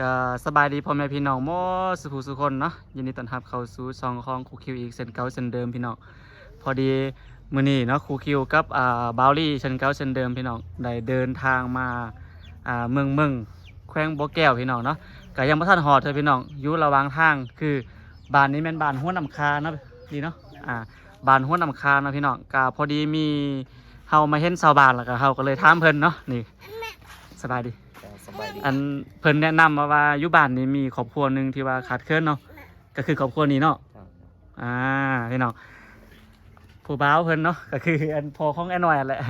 ก็สบายดีพ่อแม่พี่น้องหมดสุขสุขคนเนาะยินดีต้อนรับเข้าสู่ช่องของครูคิวอีกเช่นเก่าเช่นเดิมพี่น้องพอดีมื้อนี้เนาะครูคิวกับอ่าบาวลี่เช่นเก่าเช่นเดิมพี่น้องได้เดินทางมาอ่าเมืองเมืองแขวงบ่อแก้วพี่น้องเนาะก็ยังบ่ทันฮอดเด้อพี่น้องอยู่ระหว่างทางคือบ้านนี้แม่นบ้านห้วยน้ำคาเนาะดีเนาะอ่าบ้านห้วยน้ำคาเนาะพี่น้องก็พอดีมีเฮามาเห็นชาวบ้านแล้วก็เฮาก็เลยถามเพิ่นเนาะนี่สบายดี อันเพิ่นแนะนำมาว่าอยุบ้านนี้มีครอบครัวหนึ่งที่ว่าขาดเคินเนาะก็คือครอบครัวนี้เนาะอ่าพี่น้องผู้บ่าวเพิ่นเนาะก็คืออันพอของแอนนอยแหละ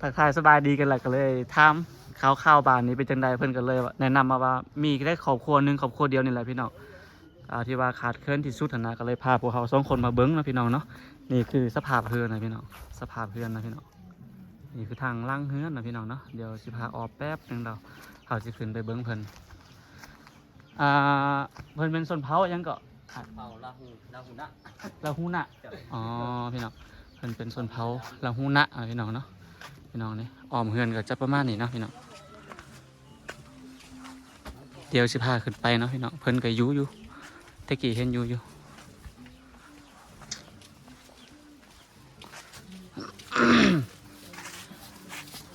ทักทายสบายดีกันแหละก็เลยถามข่าวข่าวบ้านนี้เป็นจังใดเพิ่นก็เลยว่าแนะนำมาว่ามีแค่ครอบครัวหนึ่งครอบครัวเดียวนี่แหละพี่น้องอ่าที่ว่าขาดเคินที่สุดหั่นนะก็เลยพาพวกเขาสองคนมาเบิ้งเนาะพี่น้องเนาะนี่คือสภาพเฮือนนะพี่น้องสภาพเฮือนนะพี่น้อง นี่คือทางล่างเฮือนนะพี่น้องเนาะเดี๋ยวสิพาออกแป๊บหนึงเราเขาสิขึ้นไปเบิ้งเพิ่นอ่าเพิ่นเป็นส้นเผาหยังก็เผาลาหูลาหูนะลาหูนะอ๋อพี่น้องเพิ่นเป็นส้นเผาลาหูนะอะพี่น้องเนาะพี่น้องนี่อ้อมเฮือนก็จะประมาณนี้เนาะพี่น้องเดี๋ยวสิพาขึ้นไปเนาะพี่น้องเพิ่นก็อยู่อยู่ตะกี้เห็นอยู่อยู่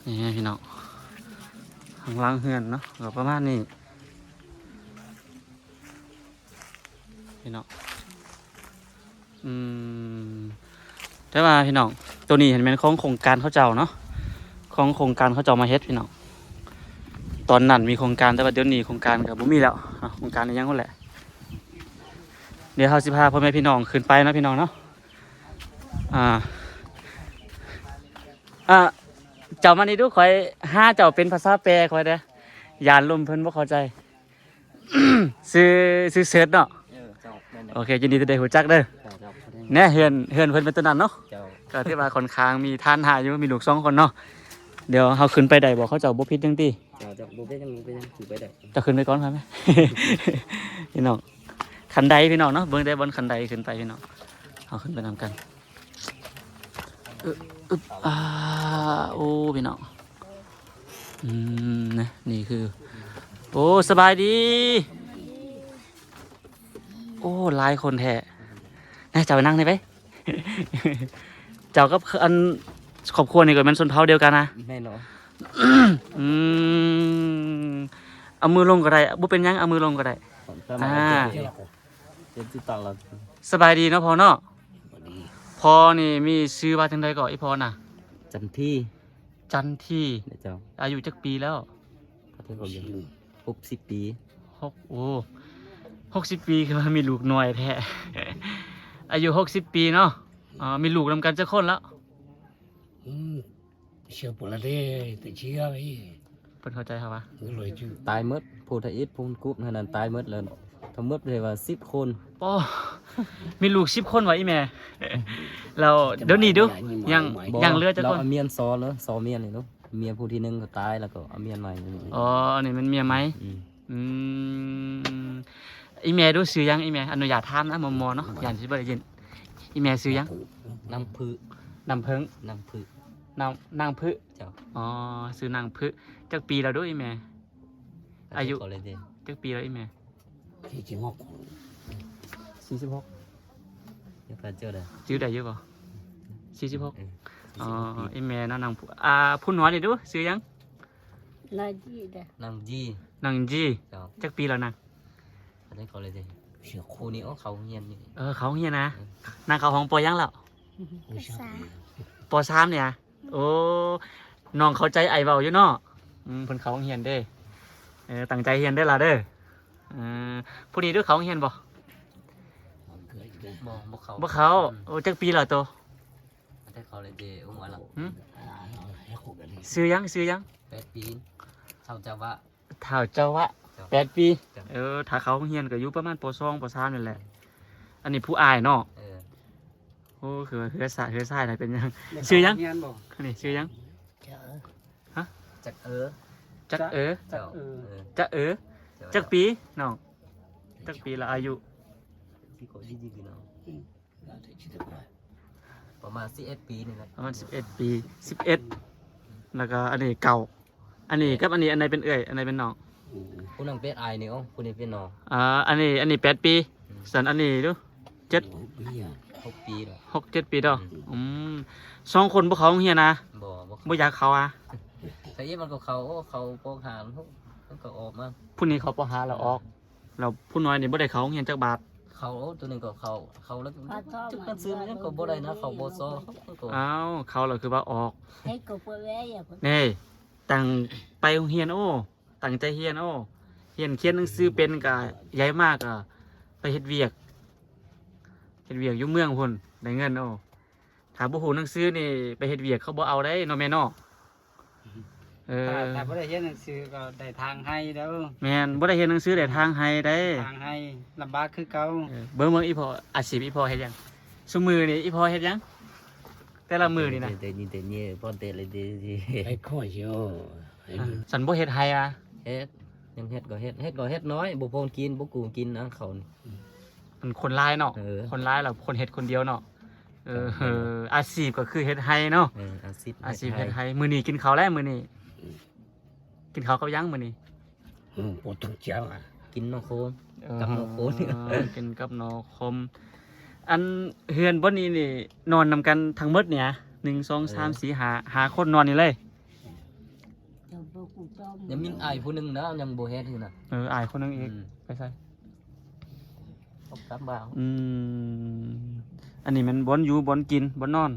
นี่พี่น้องข้างล่างเฮือนเนาะก็ประมาณนี้พี่น้องอืมแต่ว่าพี่น้องตัวนี้เห็นเป็นของโครงการเขาเจ้าเนาะของโครงการเขาเจ้ามาเฮ็ดพี่น้องตอนนั้นมีโครงการแต่ว่าเดี๋ยวนี้โครงการกับบุมีแล้วโครงการนี้ยังคนแหละ เดี๋ยวเขาสิพาพ่อแม่พี่น้องขึ้นไปนะพี่น้องเนาะอ่าอ่า เจ้ามานี่ดูคอยห้าเจ้าเป็นภาษาแปลคอยเด้อยานลมเพิ่นบ่เข้าใจซื้อซื้อเสิร์ชเนาะเออเจ้าแม่นโอเคยินดีที่ได้หูจักเด้อเจ้าเจ้าแน่เฮือนเฮือนเพิ่นเป็นตัวนั้นเนาะเจ้าก็ที่ว่าค่อนข้างมีท่านหาอยู่มีลูกสองคนเนาะเดี๋ยวเฮาขึ้นไปได้บ่เขาเจ้าบ่ผิดจังติเจ้าเจ้าบุไปยังบุไปยังถือไปได้จะขึ้นไปก่อนครับแม่พี่น้องคันใดพี่น้องเนาะเบิ่งได้บนคันใดขึ้นไปพี่น้องเฮาขึ้นไปนำกัน อึบอึบอ่าโอ้พี่น้องอืมนะนี่คือ โอ้สบายดี โอ้หลายคนแท้นะเจ้าไปนั่งได้ไหมเจ้ากับอันครอบครัวนี่ก็เป็นชนเผ่าเดียวกันนะแม่เนาะอืมเอามือลงก็ได้บ่เป็นหยังเอามือลงก็ได้ประมาณอ่าเจ็ดเจ็ดสิบตังค์เราสบายดีเนาะพอเนาะ พอนี่มีชื่อว่าจังไดก็อีพอน่ะ จันที่จันทีเดี๋ยวเจ้าอายุจักปีแล้วประเทศเราอยู่หกสิบปีหกโอ้หกสิบปีคือว่ามีลูกน้อยแท้อายุหกสิบปีเนาะอ๋อมีลูกนำกันจักคนแล้ว Mm, siya pula deh, tak cia lagi. เพิ่นเข้าใจครับว่า Dulu itu. ตายหมดพูดไทยอิฐพูดกรุ๊ปนั่นตายหมดเลย ทั้งหมดเลยว่าสิบคนป้อมีลูกสิบคนไวะอีแม่เราเดี๋ยวนี้ดูยังบ่ยังเหลือจักเราคนเอาเมียนซอแล้วซอเมียนเลยเนาะเมียผู้ที่หนึ่งก็ตายแล้วก็เอาเมียนใหม่นี่อ๋ออันนี้มันเมียไหมมอืมอีเมลดูซื้อยังอีเมลอนุญาตถามนะมอมอเนาะอย่าสิบ่ได้ยินอีเมลซื้อยังน้ำพืชนำเพิงน้ำพืชนำนางพึเจ้าอ๋อซื้อนางพึจักปีแล้วเด้วยอีเมลอายุก็เลยเด้จักปีแล้วอีเมล Si cingok. สี่สิบหกเดี๋ยวก็เจอเลยจื้อได้เยอะป่ะสี่สิบหกเอออ๋ออีเมลเนาะนางพึอ่าพูดน้อยดิดูซื้อยัง Lagi dah. น้ำจีนางจีเจ้าจักปีแล้วนางอันนี้ก็เลยเด้ Si ครูนี้เอาเขาเงียนนี่เออเขาเฮียนะนางเขาของปอยังแล้ว Besar. ปอสามเนี่ยโอ้น้องเข้าใจไอเบาอยู่เนาะอืมเพิ่นเขาเฮียนเด้เออตั้งใจเฮียนได้อล่ะเด้อเออผู้นี้ด้วยเขาเฮียนบ่บ่บ่เขาบ่เขาโอ้จักปีและตัวอันนี้เขาเลยเด้อุ้มอะไร Aku gali. ซื้อยังซื้อยังแปดปีชาวจาวะเท่าเจ้าวะเจ้าแปดปีจ้ะเออถ้าเขาเฮียนก็อยู่ประมาณปสองปสามนี่แหละ อันนี้ผู้อายเนาะเออโอ้คือว่าเฮือสายเฮือสายน่ะเป็นยังซื้อยังนี่ซื้อยังจักเออจักเออเจ้าเออจักเออ จักปีน้องจักปีละอายุที่เขาที่ดีๆเนาะ Ada cerita apa? ประมาณสิบเอ็ดปีนี่แหละประมาณสิบเอ็ดปีสิบเอ็ดแล้วก็อันนี้เก่า อันนี้กับอันนี้อันไหนเป็นเอ่ยอันไหนเป็นน้อง Mm, ผู้นั้นเป็นไอายนี่อ๋อผู้นี้เป็นนออ่าอันนี้อันนี้แปดปีสันอันนี้ดูเจ็ด bây giờ หกปีแล้วหกเจ็ดปีดอกอืมสองคนพวกเขาโรงเฮียนนะบ่บ่บ่อยากเขาอะแต่ยี่มันก็เขาโอ้เขาโปกหาน มันก็ออกมาผู้นี้เขาปหาเราออก เราผู้น้อยนี่บ่ได้เขาโรงเฮียนจักบาท เขาโอ้ตัวหนึงก็เขาเขาแล้วจุดกันซื้อมันยังก็บ่ได้นะเขาบ่ซอเขาก็อ้าวเขาเราคือว่าออก Thấy cô bố bé vậy cô นี่ตั้งไปโรงเรียนโอ้ตั้งใจเรียนโอ้เรียนเขียนหนังสือเป็นก็ใหญ่มากอะไปเฮ็ดเวียกเฮ็ดเวียกอยู่เมืองพุ่นได้เงินโอ้ถ้าบ่ฮู้หนังสือนี่ไปเฮ็ดเวียกเขาบ่เอาได้เนาะแม่เนาะ เออถ้าถ้าบ่ได้เรียนหนังสือก็ได้ทางให้แล้วแม่นบ่ได้เฮ็ดหนังสือได้ทางให้ได้ทางให้ลำบากคือเก่าเออเบิ่งเบิ่งอีพออาชีพอีพอเฮ็ดหยังซุมือนี่อีพอเฮ็ดหยังแต่ละมือนี่นะแต่นี่แต่นี่พอแต่เลยดี phải khó chứ สันบ่เฮ็ดให้อะเฮ็ดยังเฮ็ดก็เฮ็ดเฮ็ดก็เฮ็ดน้อยบ่พอกินบ่กูกินนะเขานี่มันคนร้ายเนาะเออคนร้ายเราคนเฮ็ดคนเดียวเนาะเออเอออาชีพก็คือเฮ็ดให้เนาะเอออาชีพอาชีพเฮ็ดให้มื้อนี้กินข้าวแล้วมื้อนี้ กินข้าวกับหยังมื้อนี้ ừ, bộ thằng cháu à กินน้องโคมเออกับหนอโคมเออกินกับหนอคมอันเฮือนบ่นี้นี่ นอนนำกันทั้งหมดเนี่ยหนึ่งสองสามสี่หาหาคนนอนนี่เลย Cho bố cô cho ยังมีอายผู้หนึงนะยังบ่เฮ็ดอยู่น่ะเอออายคนนึงอีกอืมไปใส่เอากลับบ้านอืมอันนี้มันบ่อนอยู่บ่อนกินบ่อนนอน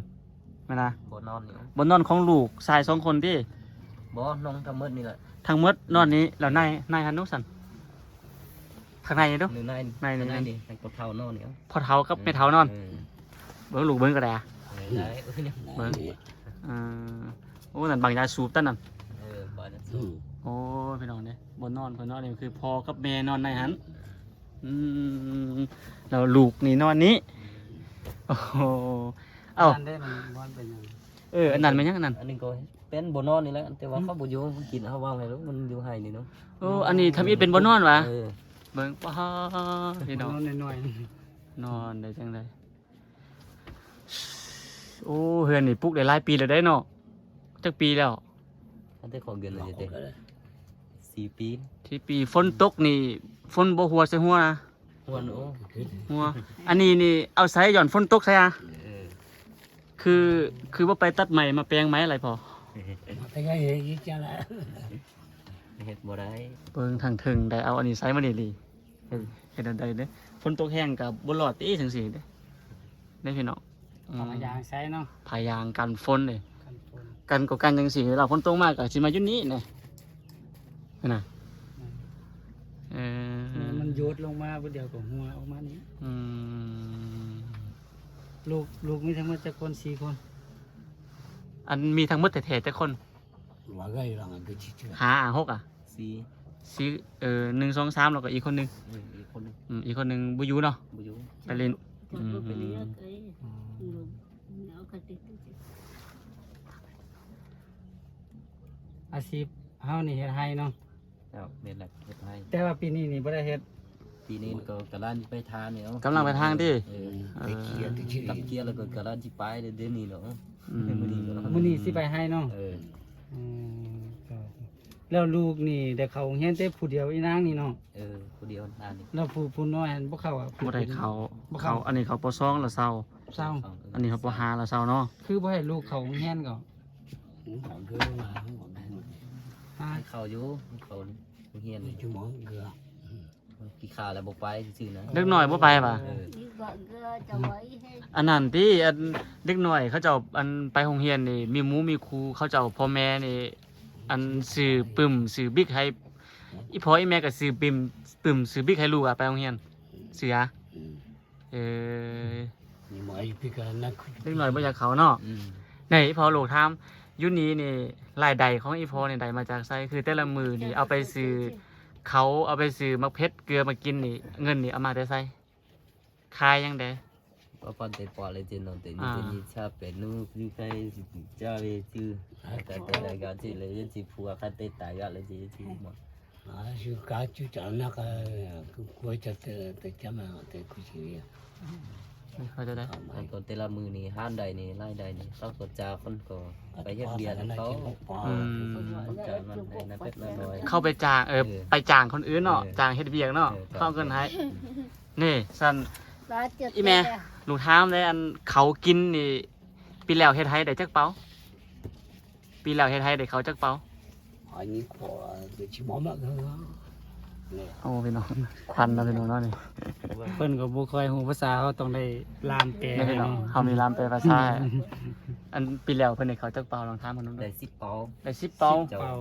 แม่นนะบ่นอนนี่บ่อนนอนของลูกชายสองคนที่บ่น้องทั้งหมดนี่แหละ ทั้งหมดนอนนี้แล้วนายนายหันนุสันข้างในเด้อหนึ่งนายนายหนึ่งนายนี่นายก็เท่านอนนี่พอเท้ากับไม่เท้านอนเออเบิ่งลูกเบิ่งก็ได้อะเออได้เออเนี่ย Vâng. อ่าโอ้นั่นบางยาสูบตั้นนั่นเออบ่ได้ ừ. โอ้ยพี่น้องเนี่ยบนนอนเพิ่นนอนนี่คือพอกับแม่นอนในหันอืมแล้วลูกนี่นอนนี้โอ้โหเอ้านั่นได้มันบ่เป็นหยังเอออันนั้นมันยังอันนั้นอันนี้ก็ เป็นบ่นอนนี่แหละแต่ว่าเขาบ่อยู่มันกินเขาว่าไงลูกมันอยู่ให้นี่เนาะโอ้อันนี้ทำอีเป็นบนนอนวะเออเบิ่งป้าพี่น้องนอนน้อยนอนได้จังไดโอ้เฮือนนี่ปลุกได้หลายปีแล้วได้เนาะจักปีแล้วอันที่ของเงินเลย Bỏ เด้ cái đấy. สี่ปีที่ปีฝนตกนี่ฝนบ่หัวใส่หัวนะหัวโอ้หัวอันนี้นี่เอาใส่หย่อนฝนตกใส่อะเออคือคือว่าไปตัดใหม่มาแปลงไหมอะไรพอ Mà cái cái gì chứ cha là เฮ็ดบ่ได้เบิ่งทางถึงได้เอาอันนี้ใส่มาดีดีเฮ็ดเฮ็ดอันใดเด้ฝนตกแห้งกับบนหลอดตีจังซี่เด้ได้พี่น้องอืๆมเอายางใช้เนาะพายางกันฝนเลยกันฝนกันก็กันจังซี่เราฝนตกมากก็สิมาอยู่นี้นี่นั่นน่ะเออมันโยดลงมาบ่เดียวก็หัวออกมานี่อืมลูกลูกมีทั้งหมดจักคนสี่คน อันมีทั้งหมดแต่แท้ๆแต่คน Mà gây là cái chi chưa หาอะหกอะสี่สิเออหนึ่งสองสามแล้วก็อีกคนหนึงเอออีกคนหนึงอืมอีกคนหนึงบ่อยู่เนาะบ่อยู่ไปเล่น Cho bố cái đứa cái Lúc Nó cái tí tí tí อาชีพเฮานี่เฮ็ดให้เนาะครับเป็นแหละเฮ็ดให้แต่ว่าปีนี้นี่บ่ได้เฮ็ด ปีนี้ก็กำลังไปทานเนี่ยกำลังไปทางที่เออ cái kia cái chi ตับเกียร์แล้วก็กำลังสิไปเดี๋ยวนี้เนาะอืมมื้อนี้เนาะมื้อนี้สิไปให้เนาะเอออืมครับแล้วลูกนี่ได้เข้าโรงเรียนแต่ผู้เดียวอีนางนี่เนาะเออผู้เดียวอ่านนี่แล้วผู้ผู้น้อยหันบ่เข้าอะ บ่ได้เขาบ่เขาเข้าอันนี้เขาปซองละเศร้า เศร้าอันนี้เขาปหาละเศร้าเนาะคือบ่ให้ลูกเข้าโรงเรียนก็ Không còn đưa mà không còn đưa หาให้เข้าอยู่เขาเฮียน Đi chú món đưa กี่ ขาแล้วบ่ไปซื่อๆนะเด็กหน่อยบ่ไปป่ะเออ Đi gọi gơ cho mấy hết อันนั้นที่อันเด็กหน่อยเขาเจ้าอันไปโรงเรียนนี่ มีหมูมีครูเขาเจ้าพ่อแม่นี่ อันสื่อปึ่มสื่อบิ๊กให้อีพ่ออีแม่ก็สื่อปึ่มปึ่มสื่อบิ๊กให้ลูกอะไปโรงเรียนเสือ Ừ. เออ Nhưng mà ấy cái cái nó เด็กหน่อยบ่อยากเขาเนาะ อืมในอีพอลูกถามอยุนี้นี่รายได้ของอีพอนี่ได้มาจากไสคือแต่ละมือนี่เอาไปซื้อ เขาเอาไปซื้อมะเพชรเกลือมากินนี่เงินนี่เอามาได้ไสขายยังไดก็ปอนเตปอเลยจินนเตนี่อ่าเป็นนิชาเป็นนูคือใครจะไปชื่อแต่แต่แต่ก็สิเลยสิผัวคันเตตายก็เลยสิชื่อหมด à chú cá chú chọn nó cái cái cuối cho tới tới chấm mà tới cái gì เขาจะได้มันก็แต่ละมือนี่ห้านใดนี่ไล่ใดนี่เขาก็จาคนก็ไปเฮ็ดเบียร์ให้เขาอืมเขา จายมันในนั้นเป็ดน้อย เข้าไปจ้างเออเออไปจ้างคนอื่นเนาะเออจ้างเฮ็ดเบียงเนาะเออ เข้าเงินให้นี่สันปลาเจ็ดอีแม่ หนูถามเลยอันเขากินนี่ปีแล้วเฮ็ดให้ได้จักเป้าปีแล้วเฮ็ดให้ได้เขาจักเป้า anh ấy của cái chị mỏ mỡ nữa nè โอ้พี่น้อง ควันนะพี่น้องเนาะนี่เพิ่นก็บ่ค่อยฮู้ภาษาเขาต้องได้ลามแปลนี่พี่น้องเฮามีรามแปลภาษา อันปีแล้วเพิ่นให้เขาจักเป๋าลองถามเพิ่นดูได้สิบเปาได้10เป๋าเจ้าเป่า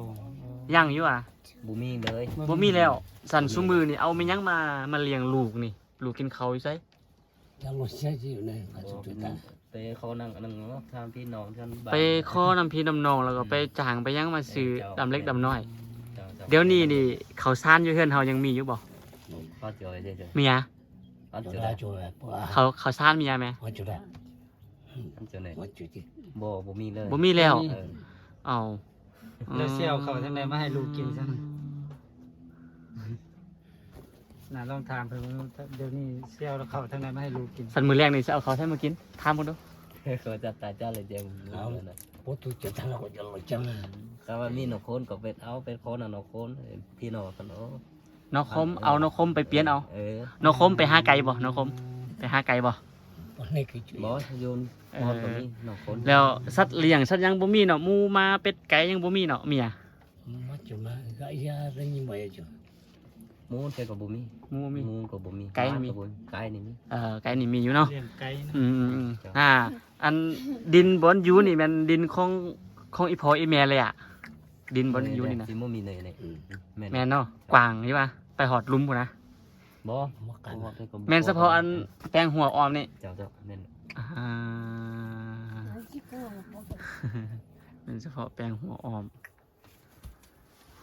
ยังอยู่อะบุมีเลยบ่มีแล้ว สันซุมือนี่เอาแม่ยังมามาเลี้ยงลูกนี่ ลูกกินข้าวอยู่ไส cho nó xe gì này phải chụp chụp ta ไปเขานั่งนั่งเนาะทางพี่น้องท่านบ้านไปขอน้ำพี่น้ำนองแล้วก็ไปจ้างไปยังมาซื้อดำเล็กดำน้อยจ้าจ้า เดี๋ยวนี้นี่เขาวซ่านอยู่เฮือนเฮายังมีอยู่บ่เขาจอยเฉยเมียๆเขา cho จอย ra cho ra bỏ เขาเขาวซ่านเมียไหม bỏ cho ra เขาจอยไหน bỏ cho chị บ่บ่มีเลยบ่มีแล้วเออเอาแล้วสิเอาเข้าวทางใดมาให้ลูกกินซะน่ะลองถามเพิ่นว่าเดี๋ยวนี้สิเอาเข้าวทางใดมาให้ลูกกินสันมือแรกนี่จะเอาเขาวให้มากินถามเพิ่นดูเขาจะตายเจ้าเลยเจียม bỏ tôi cho thằng nào cho nó chân ถ้าว่ามีนกโคนก็เป็นเอาเป็นโคนน่ะนกโคนพี่น้องกันเนาะนกคมเอานกคมไปเปลี่ยนเอาเออนกคมไปหาไก่บ่นกคมไปหาไก่บ่ bỏ này cái chuyện บ่โยนมอนก็มีนกโคนแล้วสัตว์เลี้ยงสัตว์ยังบ่มีเนาะหมูมาเป็ดไก่ยังบ่มีเนาะเมีย mất cho nó gãy ra đấy như vậy chứ หมูแต่ก็บ่มีหมูบ่มี หมูก็บ่มีไก่มี หาบ่ไก่นี่มี เอ่อไก่นี่มีอยู่เนาะเลี้ยงไก่นะอืมอืมอืมอ่า อันดินบอนอยูนี่มันดินของของอีพออีแม่เลยอะ ดินบอนอยูนี่นะสิบ่มีเนยนี่ ừ. แม่นแม่นเนาะกวางใช่ปะไปหอดลุ่มกูนนะบ่ mất เพ cả ราะว่าแต่ก็บ่แม่นเฉพาะอันแป้งหัวออมนี่เจ้าเจ้าแม่นอ่า เป็นเฉพาะแป้งหัวออม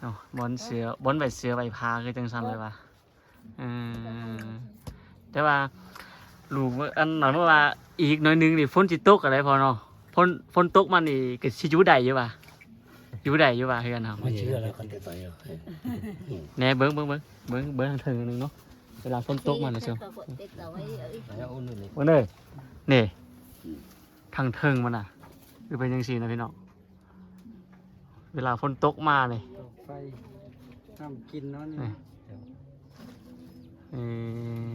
เนาะบอนเสือบอนใบเสือใบพาคือจังสันเลยว่ะเออแต่ว่าลูกว่าอันหน่อยเมื่อว่าอีกหน่อยหนึงนี่ฝนจิตกอะไรพอเนาะฝนฝนตกมานี่ก็สิอยู่ได้อยู่ป่ะอยู่ได้อยู่ป่ะเฮือนเฮา mà chưa là con cái tay rồi แหน่เบิ้งเบิ้งเบิ้งเบิ้งเบิ้งทางเทิงหนึงเนาะเวลาฝนตกมาเนาะเชียวแล้วอุ่นนี่เบิ้งเด้อนี่ทางเทิงมันน่ะคือเป็นยังสีนะพี่น้องเวลาฝนตกมาเลย ไฟน้ำกินเนาะนี่นี่เออ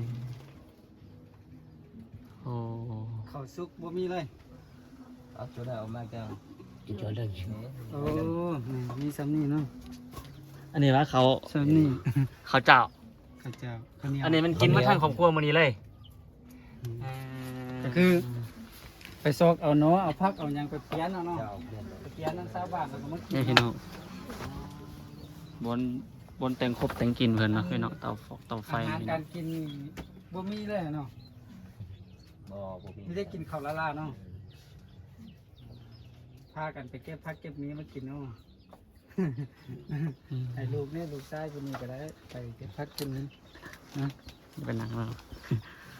โอ้ข้าวสุกบ่มีเลยเอาจุดเอามาแก้ว Chị cho lên chứ โอ้นี่มีซ้ำนี่เนาะอันนี้ว่าเขาซ้ำนี่เขาเจ้า ข้าวเจ้าข้าวเหนียวอันนี้มันกินมาทางครอบครัวมื้อนี้เลยอืมเออก็คือ ไปซอกเอาเนาะเอาผักเอาหยังไปเปลี่ยนเอาเนาะเจ้าแม่นไปเปลี่ยนน้ำซาวบ้านแล้วก็มากินี่พี่น้อง บนบนแต่งครบแต่งกินเพิ่นเนาะพี่น้องเตาฟอกเตาไฟอาหารพี่น้กาองรกินนี่บ่มีเลยเนาะบ่บ่มีไม่ได้กินข้าวละลาเนาะพากันไปเก็บผักเก็บนี้มากินเนาะให้ลูกเนี่ยลูกชายคนนี้ก็ได้ไปเก็บผักเก็บนี้เป็นหนังเรา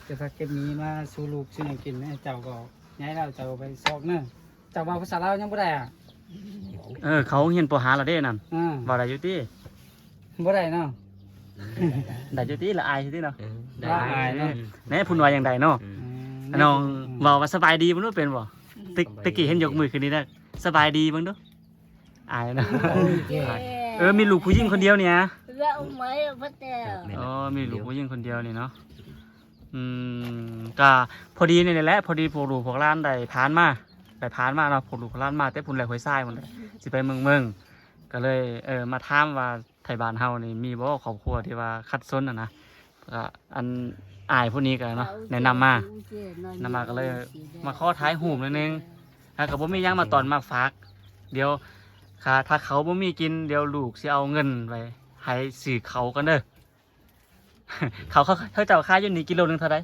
เก็บผักเก็บนี้มาสู่ลูกสู่หยังกินเนี่ยเจ้าก็ย้ายเราเจ้าไปซอกเนาะเจ้าว่าภาษาลาวยังบ่ได้อะ เออ เขาเห็นปหาเราได้นั่นอ่าบ่ได้อยู่ติบ่ได้เนาะ ได้อยู่ติละอายอยู่ติเนาะเออละอายเนาะแหน่พุ่นว่าอย่างใดเนาะอืมมน้องเว้าว่าสบายดีบ่รู้เป็นบ่ตึกตะกี้เห็นยกมือขึ้นนี่นะสบายดีเบิ่งดูอายเนาะเออมีลูกผู้หญิงคนเดียวเนี่ยแล้วไหมพระเจ้าแม่นอ๋อ มีลูกผู้หญิงคนเดียวนี่เนาะ อืมก็พอดีนี่แหละ พอดีพวกลูกพวกหล้านได้ผ่านมา ได้ผ่านมาเนาะพวกลูกพล้านมาแต่พุ่นไหลห้วยทรายหมดเลยสิไปเมืองเมืองก็เลยเออมาถามว่าไทยบ้านเฮานี่มีบ่ครอบครัวที่ว่าคัดสนน่ะนะก็อันอายผู้นี้ก็เนาะแนะนำมานำมาก็เลยมาข้อถ่ายรูปหน่อยนึงแล้วก็บ่มียังมาตอนมาฝาก เดี๋ยวค่ะถ้าเขาบ่มีกินเดี๋ยวลูกสิเอาเงินไว้ให้ซื้อเขากันเด้อเขาเขาเขาเจ้าค่าอยู่นี่กิโลหนึงเท่าได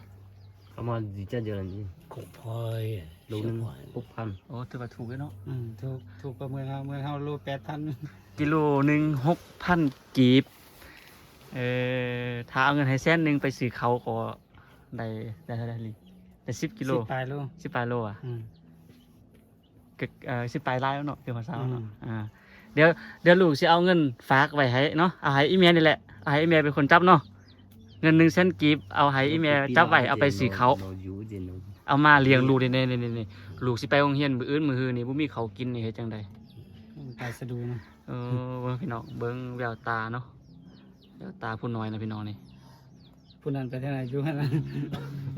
ประมาณสิจะเดือนนี้ Cũng phơi ลูกหนึงหกพันโอ้ถือว่าถูกเลยเนาะอืมถูกถูกกว่าเมืองเฮาเมืองเฮาโล8,000กิโลหนึ่งหกพันกีบเอ่อถ้าเอาเงินให้แสนหนึ่งไปซื้อเขาก็ได้ได้เท่าไหร่ลิได้สิบกิโล10ปลายโลสิบปลายโลอะอืมก็เอ่อสิบปลายไล่แล้วเนาะเดี๋ยวมาเช้าเนาะอืม อ่าเดี๋ยวเดี๋ยวลูกสิเอาเงินฝากไว้ให้เนาะเอาให้อีเมลนี่แหละเอาให้อีเมลเป็นคนจับเนาะเงินหนึ่งแสนกีบเอาให้อีเมลจับไว้เอาไปซื้อเขา เราอยู่ เจนเอามาเลี้ยงลูกนี่นี่นี่นี่ลูกสิไปโรงเรียนมื้ออื่นมื้อฮือนี่บ่มีข้าวกินนี่เฮ็ดจังไดไปสะดูนะเออเบิ่งพี่น้องเบิ่งแววตาเนาะแววตาผู้น้อยนะพี่น้องนี่ ผู้นั้นไปที่ไหนอยู่หั่นน่ะ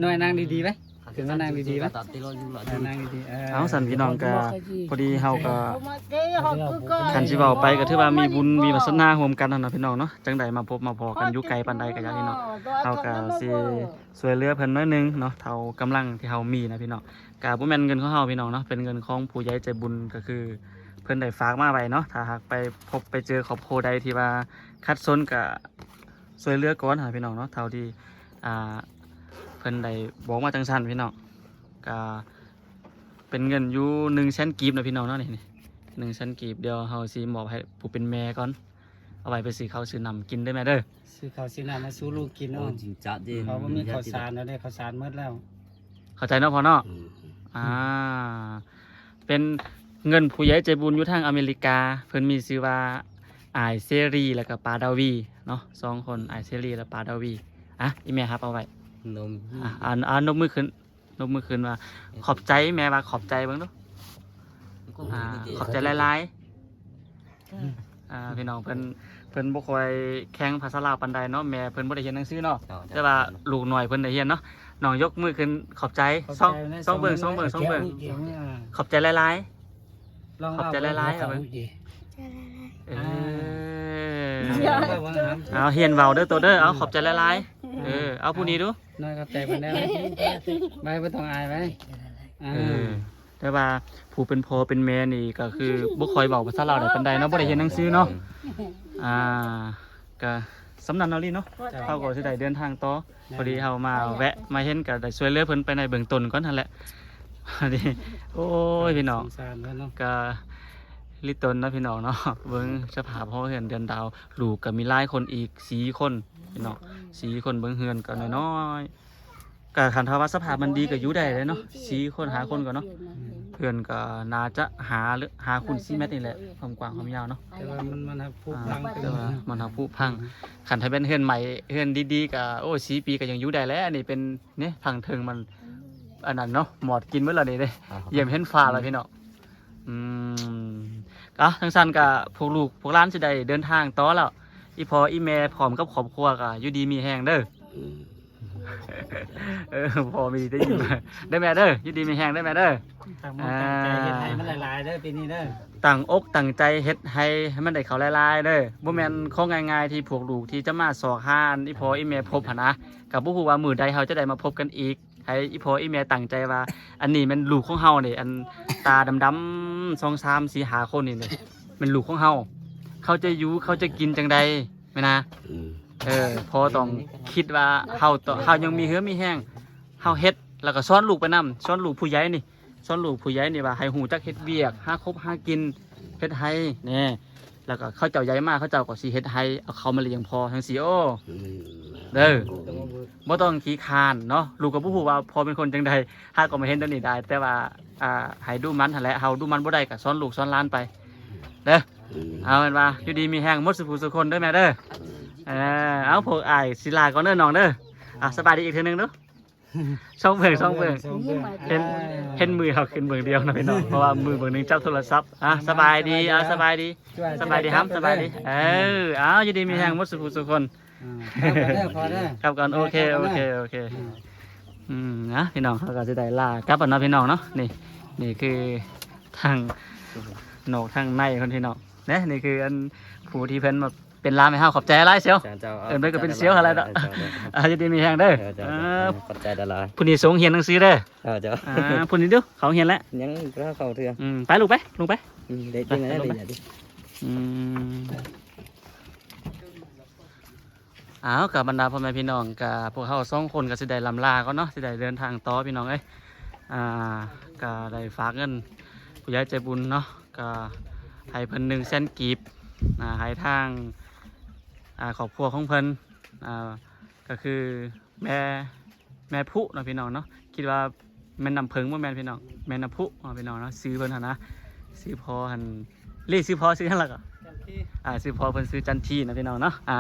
น้อยนางดีๆไหม ถึงว่านั่งดีๆปะตัดที่เราอยู่หลังเออนางดีๆเออเอาสั่นพี่น้องก็พอดีเฮาก็เอามาเด้อเขาคือก็คันสิเว้าไปก็ถือว่ามีบุญมีวาสนาร่วมกันนั่นน่ะพี่น้องเนาะจังใดมาพบมาพอกันอยู่ไกลปานใดก็อย่างนี้เนาะเฮาก็สิช่วยเหลือเพิ่นน้อยหนึงเนาะเท่ากำลังที่เฮามีนะพี่น้องก็บ่แม่นเงินของเฮาพี่น้องเนาะเป็นเงินของผู้ใหญ่ใจบุญก็คือเพิ่นได้ฝากมาไว้เนาะถ้าหากไปพบไปเจอครอบครัวใดที่ว่าคัดสนก็ช่วยเหลือก่อนหาพี่น้องเนาะเท่าที่อ่าเพิ่นได้บอกมาจังซั่นพี่น้องก็เป็นเงินอยู่100,000กีบนะพี่น้องเนาะนี่นี่100,000กีบเดี๋ยวเฮาสิมอบให้ผู้เป็นแม่ก่อน เอาไว้ไปซื้อข้าวซื้อน้ำกินได้ไหมเด้อซื้อข้าวซื้อน้ำมาสู้ลูกกินโอ้เนาะจริงจัดดิเขาบ่มีข้าวสารแล้วได้ข้าวสารหมดแล้ว เข้าใจเนาะพอเนาะอืมอ่า เป็นเงินผู้ใหญ่ใจบุญอยู่ทางอเมริกา เพิ่นมีชื่อว่าอายเซรีแล้วก็ปาดาวีเนาะสองคนอายเซรีและปาดาวีอะอีแม่ครับเอาไว้ นมอะอ่านอ่านนกมือขึ้นนกมือขึ้นว่า ขอบใจแม่ว่าขอบใจเบิ่งดูอ่าขอบใจหลายๆอ่าพี่น้องเพิ่นเพิ่นบ่ค่อยแข็งภาษาลาวปานใดเนาะแม่เพิ่นบ่ได้เรียนหนังสือเนาะแต่ว่าลูกหน่อยเพิ่นได้เรียนเนาะน้องยกมือขึ้นขอบใจสองสองเบิ่งสองเบิ่งสองเบิ่งสองอ่าขอบใจหลายลองขอบใจหลายๆเอาเบิ่งดิๆเออเอาว่าน้ำเอาเฮียนเว้าเด้อตัวเด้อเอาขอบใจหลายๆ เออเอาผู้นี้ดูน้อยขอบใจเพิ่นได้ไหมไม่บ่ต้องอายไว้อ่าเออแต่ว่าผู้เป็นพ่อเป็นแม่นี่ก็คือบ่ค่อยเว้าภาษาลาวได้ปานใดเนาะบ่ได้เรียนหนังสือเนาะอ่าก็สำนันเอาลีเนาะเฮาก็สิได้เดินทางต่อพอดีเฮามาแวะมาเห็นก็ได้ช่วยเหลือเพิ่นไปในเบื้องต้นก่อนนั่นแหละพอดีโอ้ยพี่น้องสงสารเพิ่นเนาะก็ลิตนนะพี่น้องเนาะเบิ้งสภาพพ่อเฮือนเดือนดาวลูกก็มีหลายคนอีกสีคน พี่น้องสีคนเบิ้งเฮือนก็น้อยๆก็คันทาว่าสภาพมันดีก็อยู่ได้เลยเนาะสีคนหาคนก็เนาะเพื่อนก็น่าจะหาหรือหาคุณซีเมตรนี่แหละความกว้างความยาวเนาะแต่ว่ามันมันผูกอ่าพังไปแต่แล้วว่ามันทาผู้พังคันถ้าเป็นเฮือนใหม่เฮือนดีๆก็โอ้สีปีก็ยังอยู่ได้แล้วอันนี้เป็นเนี่ยทางเทิงมันอันนั้นเนาะหมอดกินเมื่อไหร่นี่เด้เยี่ยมเห็นฟ้าแล้วพี่น้องอืมก็ทั้งสั้นกับพวกลูกพวกร้านสิได้เดินทางต่อแล้ว อีพออีแม่พร้อมกับครอบครัวก็อยู่ดีมีแหงเด้ออืมเออพอมีได้ยินมาได้แม่เด้ออยู่ดีมีแหงได้แม่เด้อตั้งมองตั้งใจเฮ็ดให้มันหลายๆเด้อปีนี้เด้อตั้งอกตั้งใจเฮ็ดให้ให้มันได้เขาหลายๆเด้อบ่แม่นของง่ายๆที่พวกลูกที่จะมาสอกหาอันอีพออีแม่พบหั่นนะกับบ่ฮู้ว่ามื้อใดเฮาจะได้มาพบกันอีก ให้อีพออีแม่ตั้งใจว่า อันนี้แมันลูกของเฮานี่อันตาดำๆ2 3 4 5คนนี่นี่เป็นลูกของเฮา เขาจะอยู่เขาจะกินจังใดแม่นะ อืมเออพอต้องคิดว่าเฮาต่อเฮายังมีเหือมีแห้งเฮาเฮ็ดแล้วก็สอนลูกไปนํสอนลูกผู้ใหญ่นี่สอนลูกผู้ใหญ่นี่ว่าให้ฮู้จักเฮ็ดเวียกหาคบหากินเฮ็ดให้แน่แล้วก็เขาเจ้าใหญ่มากเขาเจ้าก็สิเฮ็ดให้เอาเขามาเลี้ยงพอทั้งสี่โอ้ อืมเด้อแต่ว่าบ่บ่ต้องขี้คร้านเนาะลูกก็บ่ฮู้ว่าพอเป็นคนจังใดหาก็มาเห็นตอนนี้ได้ แต่ว่าอ่าให้ดูมันหั่นแหละเฮาดูมันบ่ได้ก็สอนลูกสอนหลานไป เด้ออืมเอาเป็นว่าอยู่ดีมีแห้งหมดสุขสุขคนเด้อแม่เด้อเออเอาพวกอ้ายศิลาก่อนเด้อน้องเด้ออะสบายดีอีกเทื่อนึงเด้อช่องเบิ่งช่องเบิ่งสองเบิ่ง เห็น เห็นมือเขาขึ้นเบิ่งเดียวนะพี่น้องเพราะว่ามือเบิ่งหนึงจับโทรศัพท์อะสบายดีอะสบายดี สบายดีครับสบายดี เออเอาอยู่ดีมีแห้งหมดสุขสุขคนอ่าเอาไปเด้อพอเด้อ ครับก่อนโอเคโอเคโอเคอืมนะพี่น้องเขาก็จะได้ลากลับกันเนาะพี่น้องเนาะนี่นี่คือทาง โหนกทางในคนพี่น้องเนี่ยนี่คืออันผู้ที่เพิ่นมาเป็นลามให้เฮาขอบใจอะไรเชียวเจ้าเออไม่ก็เป็นเสียวอะไรดอกอาจะดีมีแหงเด้อเจ้าเอเจ้าอขอบใจดาราผู้นี้สงเฮียนหนังสือเด้อเจ้าเจ้าอ่าผู้นี้เดูเขาเฮียนแล้วยังก็เข้าเถื่อนอืมไปลูกไปลูกไปเด็กยังไงได้ดิอืมอ้าวกับบรรดาพ่อแม่พี่น้องกับพวกเขาสองคนก็สิได้ลำลาก็เนาะสิได้เดินทางต่อพี่น้องเอ้ยอ่าก็ได้ฝากเงินผู้ใหญ่ใจบุญเนาะ ก็ให้เพิ่นหนึ่งแสนกีบอ่าให้ทางอ่าครอบครัวของเพิ่นอ่าก็คือแม่แม่ผู้เนาะพี่น้องเนาะคิดว่าแม่นำเพิงว่าแม่นพี่น้องแม่นำผู้เนาะพี่น้องเนาะซื้อเพิ่นหั่นนะซื้อพอหันเรียกซื้อพอซื้อหยังล่ะก็อ่าซื้อพอเพิ่นซื้อจันทีนะพี่น้องเนาะอ่า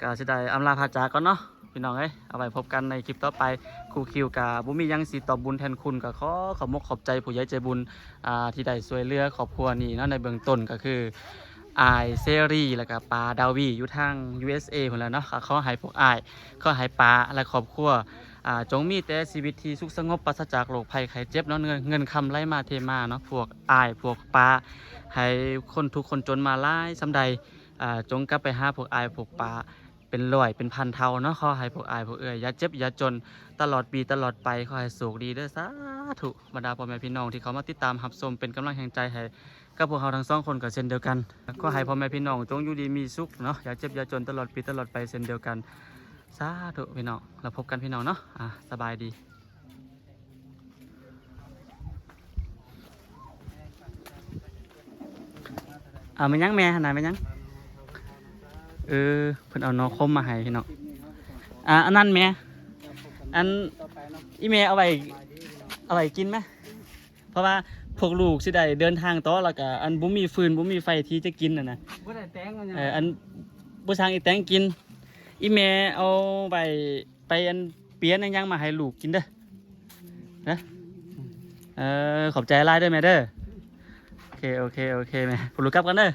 ก็สิได้อำลาพาจากก่อนเนาะ พี่น้องเอ้ยเอาไว้พบกันในคลิปต่อไปครูคิวกับบุมียังสิตอบบุญแทนคุณก็ขอขอบมกขอบใจผู้ใหญ่ใจบุญอ่าที่ได้ช่วยเหลือครอบครัวนี้เนาะในเบื้องต้นก็คืออายเซรีแล้วก็ปลาดาวีอยู่ทาง USA พุ่นแล้วเนาะก็ขอให้พวกอายขอให้ปลาและครอบครัวอ่าจงมีแต่ชีวิตที่สุขสงบปราศจากโรคภัยไข้เจ็บเนาะเงินเงินคำไหลมาเทมาเนาะพวกอายพวกปลาให้คนทุกคนจนมาหลายสำใดอ่าจงกลับไปหาพวกอายพวกปลา เป็นร้อยเป็นพันเท่าเนาะขอให้พวกอายพวกเอ่ยอย่าเจ็บอย่าจนตลอดปีตลอดไปขอให้สุขดีเด้อสาธุบรรดาพ่อแม่พี่น้องที่เขามาติดตามรับชมเป็นกำลังแห่งใจให้กับพวกเราทั้งสองคนก็เช่นเดียวกันก็ให้พ่อแม่พี่น้องจงอยู่ดีมีสุขเนาะอย่าเจ็บอย่าจนตลอดปีตลอดไปเช่นเดียวกันสาธุพี่น้องเราพบกันพี่น้องเนาะอะสบายดีอ่ามันยังแม่หนามันยัง เออเพิ่นเอานอคมมาให้พี่น้องอ่าอันนั้นแม่อันต่อไปเนาะอีเมเอาไว้สบายดีพี่น้องเอาไว้กินไหมเพราะว่าพวกลูกสิได้เดินทางต่อแล้วก็อันบ่มีฟืนบ่มีไฟที่จะกินน่ะนะบ่ได้แต่งมันยังเอออันบ่สร้างอีแตงกิน อีเมเอาไปไปอันเปียนอันยังมาให้ลูกกินเด้อนะเออขอบใจหลายเด้อแม่เด้อโอเคโอเคโอเคแม่ผมลูกกลับกันเด้อ